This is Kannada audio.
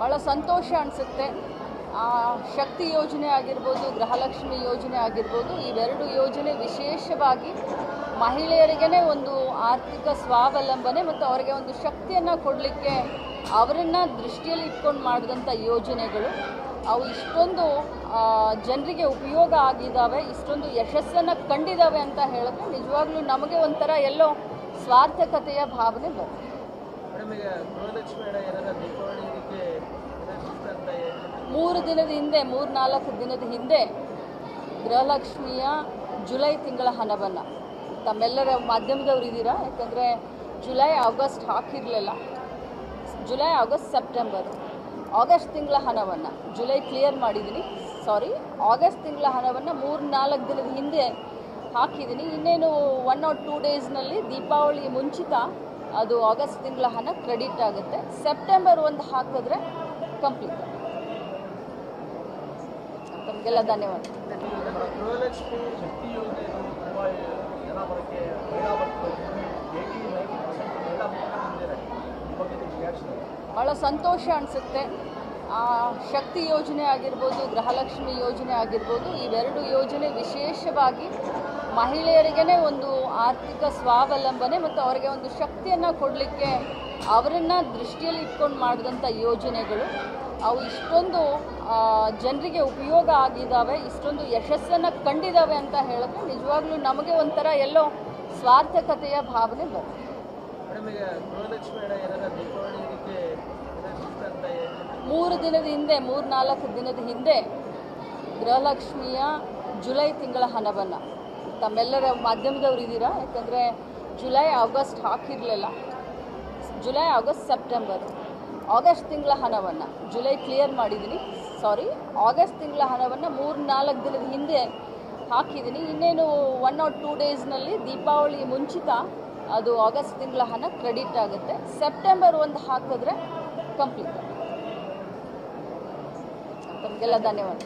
ಭಾಳ ಸಂತೋಷ ಅನಿಸುತ್ತೆ. ಶಕ್ತಿ ಯೋಜನೆ ಆಗಿರ್ಬೋದು, ಗೃಹಲಕ್ಷ್ಮಿ ಯೋಜನೆ ಆಗಿರ್ಬೋದು, ಇವೆರಡು ಯೋಜನೆ ವಿಶೇಷವಾಗಿ ಮಹಿಳೆಯರಿಗೇ ಒಂದು ಆರ್ಥಿಕ ಸ್ವಾವಲಂಬನೆ ಮತ್ತು ಅವರಿಗೆ ಒಂದು ಶಕ್ತಿಯನ್ನು ಕೊಡಲಿಕ್ಕೆ ಅವರನ್ನು ದೃಷ್ಟಿಯಲ್ಲಿ ಇಟ್ಕೊಂಡು ಮಾಡಿದಂಥ ಯೋಜನೆಗಳು. ಅವು ಇಷ್ಟೊಂದು ಜನರಿಗೆ ಉಪಯೋಗ ಆಗಿದ್ದಾವೆ ಇಷ್ಟೊಂದು ಯಶಸ್ಸನ್ನು ಕಂಡಿದ್ದಾವೆ ಅಂತ ಹೇಳಿದ್ರೆ ನಿಜವಾಗ್ಲೂ ನಮಗೆ ಒಂಥರ ಎಲ್ಲೋ ಸ್ವಾರ್ಥಕತೆಯ ಭಾವನೆ ಬರುತ್ತೆ. ಮೂರು ದಿನದ ಹಿಂದೆ ಮೂರು ನಾಲ್ಕು ದಿನದ ಹಿಂದೆ ಗೃಹಲಕ್ಷ್ಮಿಯ ಜುಲೈ ತಿಂಗಳ ಹಣವನ್ನು ತಮ್ಮೆಲ್ಲರ ಮಾಧ್ಯಮದವ್ರು ಇದ್ದೀರಾ? ಯಾಕಂದರೆ July August ಹಾಕಿರಲಿಲ್ಲ. July August September. August ತಿಂಗಳ ಹಣವನ್ನು, ಜುಲೈ ಕ್ಲಿಯರ್ ಮಾಡಿದ್ದೀನಿ ಸಾರಿ ಆಗಸ್ಟ್ ತಿಂಗಳ ಹಣವನ್ನು ಮೂರು ನಾಲ್ಕು ದಿನದ ಹಿಂದೆ ಹಾಕಿದ್ದೀನಿ ಇನ್ನೇನು ಒನ್ ಆರ್ ಟೂ ಡೇಸ್ನಲ್ಲಿ ದೀಪಾವಳಿ ಮುಂಚಿತ ಅದು ಆಗಸ್ಟ್ ತಿಂಗಳ ಹಣ ಕ್ರೆಡಿಟ್ ಆಗುತ್ತೆ. ಸೆಪ್ಟೆಂಬರ್ ಒಂದು ಹಾಕಿದ್ರೆ ಕಂಪ್ಲೀಟ್ ತಮಗೆಲ್ಲ ಧನ್ಯವಾದ ಗೃಹಲಕ್ಷ್ಮಿ ಶಕ್ತಿ ಯೋಜನೆಗಳು ತುಂಬ ಜನ ಬರೋಕ್ಕೆ ಬೇಗ ಬರ್ತಾರೆ ಏಯ್ಟಿ ನೈಂಟಿ ಪರ್ಸೆಂಟ್ ಮಹಿಳಾ ಮುಖಂಡರಿದ್ದಾರೆ ಈ ಬಗ್ಗೆ ನಿಮ್ಮ ರಿಯಾಕ್ಷನ್ ಭಾಳ ಸಂತೋಷ ಅನಿಸುತ್ತೆ. ಶಕ್ತಿ ಯೋಜನೆ ಆಗಿರ್ಬೋದು, ಗೃಹಲಕ್ಷ್ಮಿ ಯೋಜನೆ ಆಗಿರ್ಬೋದು, ಇವೆರಡು ಯೋಜನೆ ವಿಶೇಷವಾಗಿ ಮಹಿಳೆಯರಿಗೇ ಒಂದು ಆರ್ಥಿಕ ಸ್ವಾವಲಂಬನೆ ಮತ್ತು ಅವರಿಗೆ ಒಂದು ಶಕ್ತಿಯನ್ನು ಕೊಡಲಿಕ್ಕೆ ಅವರನ್ನು ದೃಷ್ಟಿಯಲ್ಲಿ ಇಟ್ಕೊಂಡು ಮಾಡಿದಂಥ ಯೋಜನೆಗಳು. ಅವು ಇಷ್ಟೊಂದು ಜನರಿಗೆ ಉಪಯೋಗ ಆಗಿದ್ದಾವೆ ಇಷ್ಟೊಂದು ಯಶಸ್ಸನ್ನು ಕಂಡಿದ್ದಾವೆ ಅಂತ ಹೇಳಿದ್ರೆ ನಿಜವಾಗ್ಲೂ ನಮಗೆ ಒಂಥರ ಎಲ್ಲೋ ಸ್ವಾರ್ಥಕತೆಯ ಭಾವನೆ ಬರುತ್ತೆ. ಮೂರು ದಿನದ ಹಿಂದೆ, ಮೂರು ನಾಲ್ಕು ದಿನದ ಹಿಂದೆ ಗೃಹಲಕ್ಷ್ಮಿಯ ಜುಲೈ ತಿಂಗಳ ಹಣವನ್ನು. ತಮ್ಮೆಲ್ಲರ ಮಾಧ್ಯಮದವ್ರು ಇದ್ದೀರಾ? ಯಾಕಂದರೆ July, August ಹಾಕಿರಲಿಲ್ಲ. July, August, September. August ತಿಂಗಳ ಹಣವನ್ನು. ಜುಲೈ ಕ್ಲಿಯರ್ ಮಾಡಿದ್ದೀನಿ ಸಾರಿ, ಆಗಸ್ಟ್ ತಿಂಗಳ ಹಣವನ್ನು ಮೂರು ನಾಲ್ಕು ದಿನದ ಹಿಂದೆ ಹಾಕಿದ್ದೀನಿ ಇನ್ನೇನು ಒನ್ ಆರ್ ಟೂ ಡೇಸ್ನಲ್ಲಿ ದೀಪಾವಳಿ ಮುಂಚಿತ ಅದು ಆಗಸ್ಟ್ ತಿಂಗಳ ಹಣ ಕ್ರೆಡಿಟ್ ಆಗುತ್ತೆ. ಸೆಪ್ಟೆಂಬರ್ ಒಂದು ಹಾಕಿದ್ರೆ ಕಂಪ್ಲೀಟ್. ತಮಗೆಲ್ಲ ಧನ್ಯವಾದ.